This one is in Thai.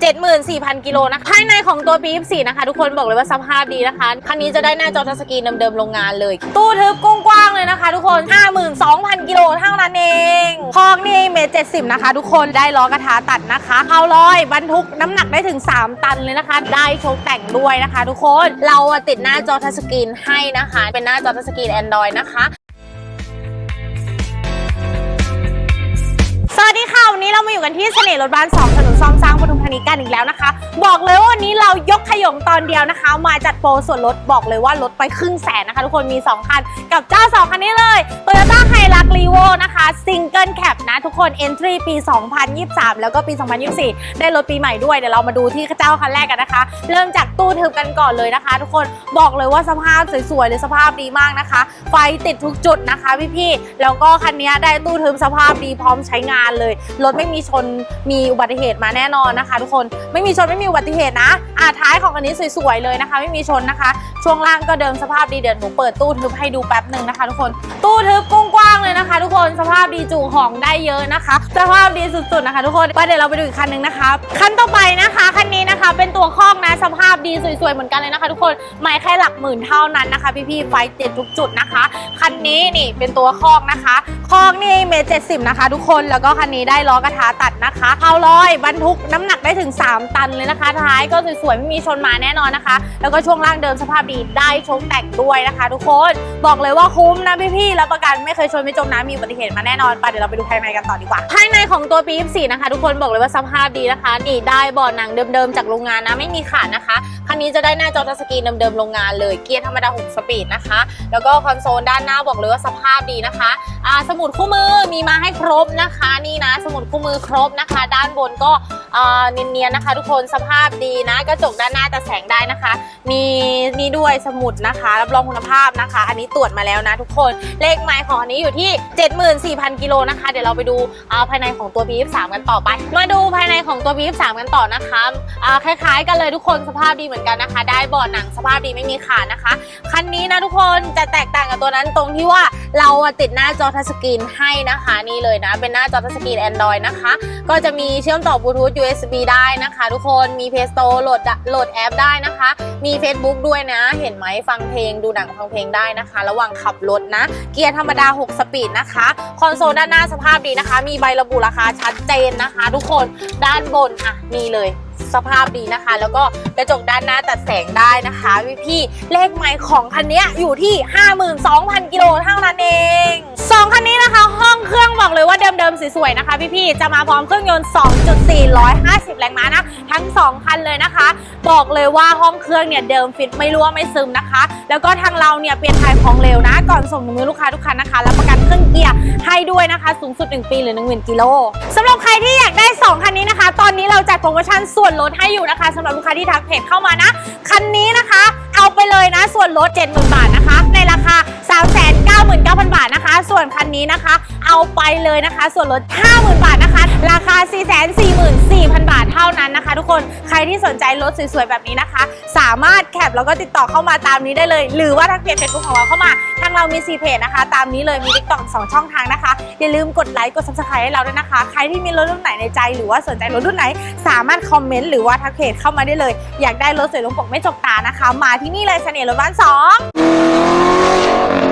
74,000 กิโลนะคะภายในของตัว P24 นะคะ ทุกคนบอกเลยว่าสภาพดีนะคะ คันนี้จะได้หน้าจอทัชสกรีนเดิมๆโรงงานเลย ตู้ทึบกว้างๆเลยนะคะ ทุกคน 52,000 กิโลเท่านั้นเองคอกนี่เมตร70 นะคะ ทุกคนได้ล้อกระทะตัดนะคะเผาลอยบรรทุกน้ำหนักได้ถึง 3 ตันเลยนะคะ ได้โชคแต่งด้วยนะคะ ทุกคนเราติดหน้าจอทัชสกรีนให้นะคะ เป็นหน้าจอทัชสกรีน Android นะคะสวัสดีค่ะ วันนี้เรามาอยู่กันที่เสน่ห์รถบ้าน2ถนนซ่อมสร้างปทุมธานีกันอีกแล้วนะคะ บอกเลยว่าวันนี้เรายกขยงตอนเดียวนะคะ มาจัดโปรส่วนลดบอกเลยว่าลดไปครึ่งแสนนะคะ ทุกคนมี 2 คัน กับเจ้า 2 คันนี้เลย Toyota h i l u x r e v o นะคะ Single Cap นะทุกคน Entry ปี 2023 แล้วก็ปี 2024 ได้รถปีใหม่ด้วย เดี๋ยวเรามาดูที่เจ้าคันแรกกันนะคะ เริ่มจากตู้ทึบกันก่อนเลยนะคะ ทุกคนบอกเลยว่าสภาพสวยๆเลยสภาพดีมากนะคะ ไฟติดทุกจุดนะคะพี่ๆแล้วก็คันนี้ได้ตู้ทึบสภาพดีพร้อมใช้งานเลยรถไม่มีชนมีอุบัติเหตุมาแน่นอนนะคะ ทุกคนไม่มีชนไม่มีอุบัติเหตุนะอ่าท้ายของคันนี้สวยๆเลยนะคะ ไม่มีชนนะคะช่วงล่างก็เดิมสภาพดีเดี๋ยวหนูเปิดตู้ทึบให้ดูแป๊บหนึ่งนะคะทุกคน ตู้ทึบกว้างๆเลยนะคะ ทุกคนสภาพดีจุของได้เยอะนะคะ สภาพดีสุดๆนะคะทุกคนก็เดี๋ยวเราไปดูอีกคันหนึ่งนะคะ คันต่อไปนะคะคันนี้นะคะเป็นตัวคอกนะสภาพดีสวยๆเหมือนกันเลยนะคะ ทุกคนไม่แค่หลักหมื่นเท่านั้นนะคะ พี่ๆไฟเจ็ดทุกจุดนะคะคันนี้นี่เป็นตัวคอกนะคะคอกนี่เมตรเจ็ดสิบนะคะ ทุกคนแล้วก็คันนี้ได้ล้อกระทะตัดนะคะเผาลอยบรรทุกน้ำหนักได้ถึง 3 ตันเลยนะคะท้ายก็สวยๆไม่มีชนมาแน่นอนนะคะ แล้วก็ช่วงล่างเดิมสภาพดีได้ชคแต่งด้วยนะคะ ทุกคนบอกเลยว่าคุ้มนะพี่ๆรับประกันไม่เคยชนไม่จมน้ำมีอุบัติเหตุมาแน่นอนไปเดี๋ยวเราไปดูภายในกันต่อดีกว่า ภายในของตัวปี24นะคะ ทุกคนบอกเลยว่าสภาพดีนะคะนี่ได้บาะหนังเดิมๆจากโรงงานนะไม่มีขาดนะคะคันนี้จะได้หน้าจอทัชสกรีนเดิมๆโรงงานเลยเกียร์ธรรมดา6สปีดนะคะ แล้วก็คอนโซลด้านหน้าบอกเลยว่าสภาพดีนะคะอ่าสมุดคู่มือมีมาให้ครบนะคะ นี่นะ สมุดคู่มือครบนะคะ ด้านบนก็ เนียนๆนะคะ ทุกคนสภาพดีนะ กระจกด้านหน้าแต่แสงได้นะคะ มีนี่ด้วยสมุดนะคะรับรองคุณภาพนะคะ อันนี้ตรวจมาแล้วนะทุกคนเลขไมล์ของอันนี้อยู่ที่ 74,000กิโลนะคะ เดี๋ยวเราไปดูาภายในของตัว B23 กันต่อไป มาดูภายในของตัว B23 กันต่อนะคะคล้ายๆ กันเลยทุกคนสภาพดีเหมือนกันนะคะ ได้บาะหนังสภาพดีไม่มีขาดนะคะคันนี้นะทุกคนจะแตกต่างกับตัวนั้นตรงที่ว่า เราติดหน้าจอทัชสกรีนให้นะคะนี่เลยนะ เป็นหน้าจอทัชสกรีน Android นะคะ ก็จะมีเชื่อมต่อบลูทูธ USB ได้นะคะ ทุกคนมี Play Store โหลดโหลดแอปได้นะคะ มี Facebook ด้วยนะ เห็นไหมฟังเพลงดูหนังฟังเพลงได้นะคะ ระหว่างขับรถนะ เกียร์ธรรมดา 6 สปีดนะคะ คอนโซลด้านหน้าสภาพดีนะคะ มีใบระบุราคาชัดเจนนะคะ ทุกคนด้านบนอะนี่เลย สภาพดีนะคะ แล้วก็กระจกด้านหน้าตัดแสงได้นะคะพี่พี่เลขไมล์ของคันนี้อยู่ที่ 52,000 กิโลเท่านั้นเองสองคันนี้นะคะ ห้องเครื่อง สวยๆนะคะพี่พี่ๆจะมาพร้อมเครื่องยนต์ 2.450 แรงม้านะทั้ง 2 คันเลยนะคะ บอกเลยว่าห้องเครื่องเนี่ยเดิมฟิตไม่รั่วไม่ซึมนะคะ แล้วก็ทางเราเนี่ยเปลี่ยนถ่ายของเร็วนะ ก่อนส่งมือลูกค้าทุกคันนะคะรับประกันเครื่องเกียร์ให้ด้วยนะคะ สูงสุด 1 ปีหรือ 1 0,000กิโลสำหรับใครที่อยากได้ 2 คันนี้นะคะ ตอนนี้เราจัดโปรโมชั่นส่วนลดให้อยู่นะคะสำหรับลูกค้าที่ทักเพจเข้ามานะคันนี้นะคะ เอาไปเลยนะส่วนลด 70,000 บาทนะคะ ในราคา 99,000 บาทนะคะ ส่วนคันนี้นะคะ เอาไปเลยนะคะ ส่วนลด 50,000 บาทนะคะ ราคา 444,000 บาทเท่านั้นนะคะ ทุกคนใครที่สนใจรถสวยๆ แบบนี้นะคะ สามารถแคปแล้วก็ติดต่อเข้ามาตามนี้ได้เลย หรือว่าทักเพจเฟซบุ๊กของเราเข้ามาทางเรามี4เพจนะคะ ตามนี้เลยมีติ๊กต็อกสองช่องทางนะคะ อย่าลืมกดไลค์กด subscribe ให้เราด้วยนะคะ ใครที่มีรถรุ่นไหนในใจ หรือว่าสนใจรถรุ่นไหน สามารถคอมเมนต์หรือว่าทักเพจเข้ามาได้เลย อยากได้รถสวยลงปกไม่จกตานะคะ มาที่นี่เลยเสน่ห์รถบ้านสอง